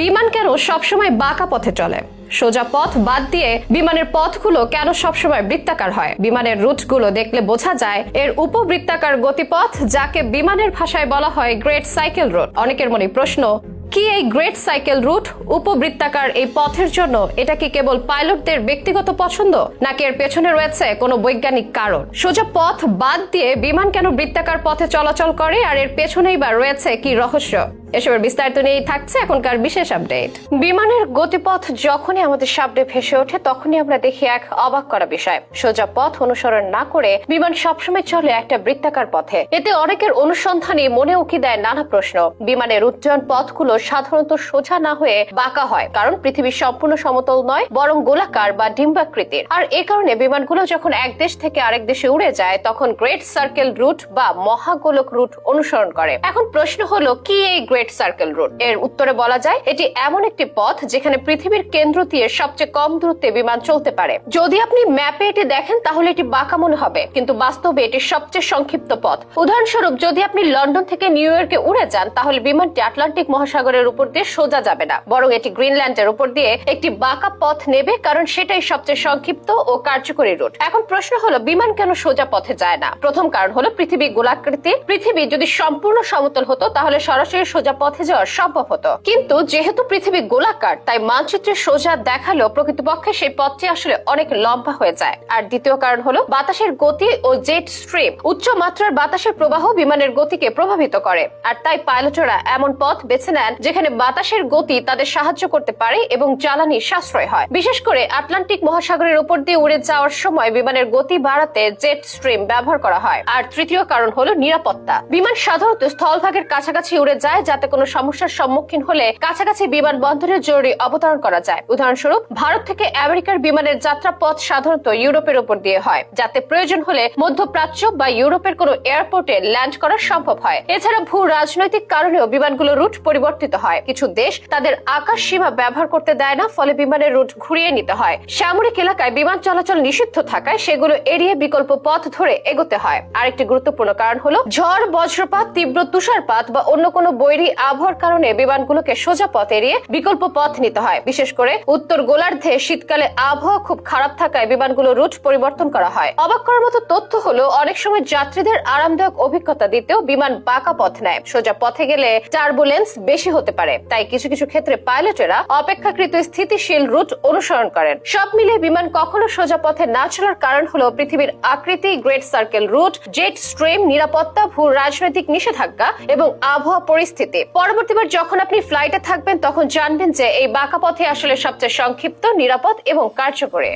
বিমান কেন সবসময় বাঁকা পথে চলে। সোজা পথ বাদ দিয়ে বিমানের পথগুলো কেন সবসময় বৃত্তাকার হয়? বিমানের রুটগুলো দেখলে বোঝা যায় এর উপবৃত্তাকার গতিপথ, যাকে বিমানের ভাষায় বলা হয় গ্রেট সাইকেল রুট। অনেকের মনে প্রশ্ন, কি এই গ্রেট সাইকেল রুট? উপবৃত্তাকার এই পথের জন্য এটা কি কেবল পাইলটদের ব্যক্তিগত পছন্দ, নাকি এর পেছনে রয়েছে কোনো বৈজ্ঞানিক কারণ? সোজা পথ বাদ দিয়ে বিমান কেন বৃত্তাকার পথে চলাচল করে, আর এর পেছনেই বা রয়েছে কি রহস্য? এসবের বিস্তারিত নিয়েই থাকছে এখনকার বিশেষ আপডেট। বিমানের গতিপথ যখনই আমাদের সামনে ভেসে ওঠে, তখনই আমরা দেখি এক অবাক করা বিষয়। সোজা পথ অনুসরণ না করে বিমান সবসময় চলে একটা বৃত্তাকার পথে। এতে অনেকের অনুসন্ধানে মনে উকি দেয় নানা প্রশ্ন। বিমানের উজ্জয়ন পথগুলো সাধারণত সোজা না হয়ে বাঁকা হয়, কারণ পৃথিবীর সম্পূর্ণ সমতল নয়, বরং গোলাকার বা ডিম্বাকৃতির। আর এ কারণে বিমানগুলো যখন এক দেশ থেকে আরেক দেশে উড়ে যায়, তখন গ্রেট সার্কেল রুট বা মহাগোলক রুট অনুসরণ করে। এখন প্রশ্ন হলো, কি এই গ্রেট সার্কেল রুট এর উত্তরে বলা যায়, এটি এমন একটি পথ যেখানে পৃথিবীর কেন্দ্র দিয়ে সবচেয়ে কম দূরত্বে বিমান চলতে পারে। যদি আপনি ম্যাপে এটি দেখেন, তাহলে এটি বাঁকা মনে হবে, কিন্তু বাস্তবে এটি সবচেয়ে সংক্ষিপ্ত পথ। উদাহরণস্বরূপ, যদি আপনি লন্ডন থেকে নিউ ইয়র্কে উড়ে যান, তাহলে বিমানটি আটলান্টিক মহাসাগরের উপর দিয়ে সোজা যাবে না, বরং এটি গ্রিনল্যান্ডের উপর দিয়ে একটি বাঁকা পথ নেবে, কারণ সেটাই সবচেয়ে সংক্ষিপ্ত ও কার্যকরী রুট। এখন প্রশ্ন হলো, বিমান কেন সোজা পথে যায় না? প্রথম কারণ হলো পৃথিবী গোলাকৃতি। পৃথিবী যদি সম্পূর্ণ সমতল হতো, তাহলে সরাসরি সোজা পথে যাওয়া সম্ভব হতো। কিন্তু যেহেতু পৃথিবী গোলাকার, তাই মানচিত্রে সোজা দেখালেও প্রকৃতপক্ষে সেই পথটি আসলে অনেক লম্বা হয়ে যায়। আর দ্বিতীয় কারণ হলো, বাতাসের গতি ও জেট স্ট্রিম উচ্চ মাত্রার বাতাসের প্রবাহ বিমানের গতিকে প্রভাবিত করে। আর তাই পাইলটরা এমন পথ বেছে নেন যেখানে বাতাসের গতি তাদের সাহায্য করতে পারে এবং জ্বালানি সাশ্রয় হয়। বিশেষ করে আটলান্টিক মহাসাগরের উপর দিয়ে উড়ে যাওয়ার সময় বিমানের গতি বাড়াতে জেট স্ট্রিম ব্যবহার করা হয়। আর তৃতীয় কারণ হলো নিরাপত্তা। বিমান সাধারণত স্থলভাগের কাছাকাছি উড়ে যায় যাতে কোনো সমস্যার সম্মুখীন হলে কাছাকাছি বিমানবন্দরের জরুরি অবতরণ করা যায়। উদাহরণস্বরূপ, ভারত থেকে আমেরিকার বিমানের যাত্রাপথ সাধারণত ইউরোপের উপর দিয়ে হয়, যাতে প্রয়োজন হলে মধ্যপ্রাচ্য বা ইউরোপের কোনো এয়ারপোর্টে ল্যান্ড করা সম্ভব হয়। এছাড়া ভূ রাজনৈতিক কারণেও বিমানগুলো রুট পরিবর্তিত হয়। কিছু দেশ তাদের আকাশ সীমা ব্যবহার করতে দেয় না, ফলে বিমানের রুট ঘুরিয়ে নিতে হয়। সামরিক এলাকায় বিমান চলাচল নিষিদ্ধ থাকায় সেগুলো এড়িয়ে বিকল্প পথ ধরে এগোতে হয়। আরেকটি গুরুত্বপূর্ণ কারণ হলো, ঝড়, বজ্রপাত, তীব্র তুষারপাত বা অন্য কোনো বৈরী আবহাওয়ার কারণে বিমানগুলোকে সোজা পথ এড়িয়ে বিকল্প পথ নিতে হয়। বিশেষ করে উত্তর গোলার্ধে শীতকালে আবহাওয়া খুব খারাপ থাকায় বিমানগুলো রুট পরিবর্তন করা হয়। অবাক করার মতো তথ্য হলো, অনেক সময় যাত্রীদের আরামদায়ক অভিজ্ঞতা দিতেও বিমান বাঁকা পথ নেয়। সোজা পথে গেলে টার্বুলেন্স বেশি হতে পারে। তাই কিছু কিছু ক্ষেত্রে পাইলটেরা অপেক্ষাকৃত স্থিতিশীল রুট অনুসরণ করেন। সব মিলিয়ে বিমান কখনো সোজা পথে না চলার কারণ হলো পৃথিবীর আকৃতি, great circle route, jet stream নিরাপত্তা ভূ রাজনৈতিক নিষেধাজ্ঞা এবং আবহাওয়া পরিস্থিতি পরবর্তীবার যখন আপনি ফ্লাইটে থাকবেন, তখন জানবেন যে এই বাঁকা পথে আসলে সবচেয়ে সংক্ষিপ্ত, নিরাপদ এবং কার্যকরী।